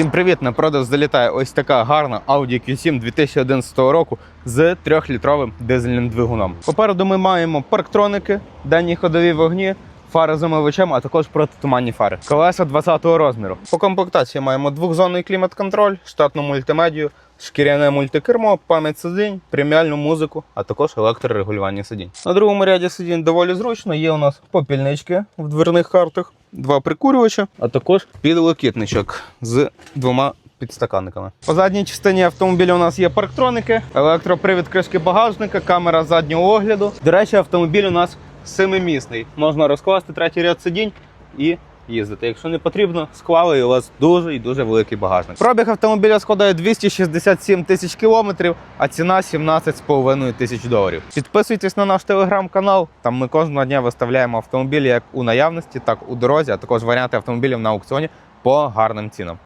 Всім привіт! На продаж залітає ось така гарна Audi Q7 2011 року з 3-літровим дизельним двигуном. Попереду ми маємо парктроники, денні ходові вогні, фари з омивачем, а також протитуманні фари. Колеса 20-го розміру. По комплектації маємо двохзонний клімат-контроль, штатну мультимедію, шкіряне мультикермо, пам'ять сидінь, преміальну музику, а також електрорегулювання сидінь. На другому ряді сидінь доволі зручно. Є у нас попільнички в дверних картах, два прикурювача, а також підлокітничок з двома підстаканниками. По задній частині автомобіля у нас є парктроники, електропривід кришки багажника, камера заднього огляду. До речі, автомобіль у нас семимісний. Можна розкласти третій ряд сидінь і їздити. Якщо не потрібно, склали і у вас дуже і дуже великий багажник. Пробіг автомобіля складає 267 тисяч кілометрів, а ціна 17,5 тисяч доларів. Підписуйтесь на наш телеграм-канал. Там ми кожного дня виставляємо автомобілі як у наявності, так у дорозі, а також варіанти автомобілів на аукціоні по гарним цінам.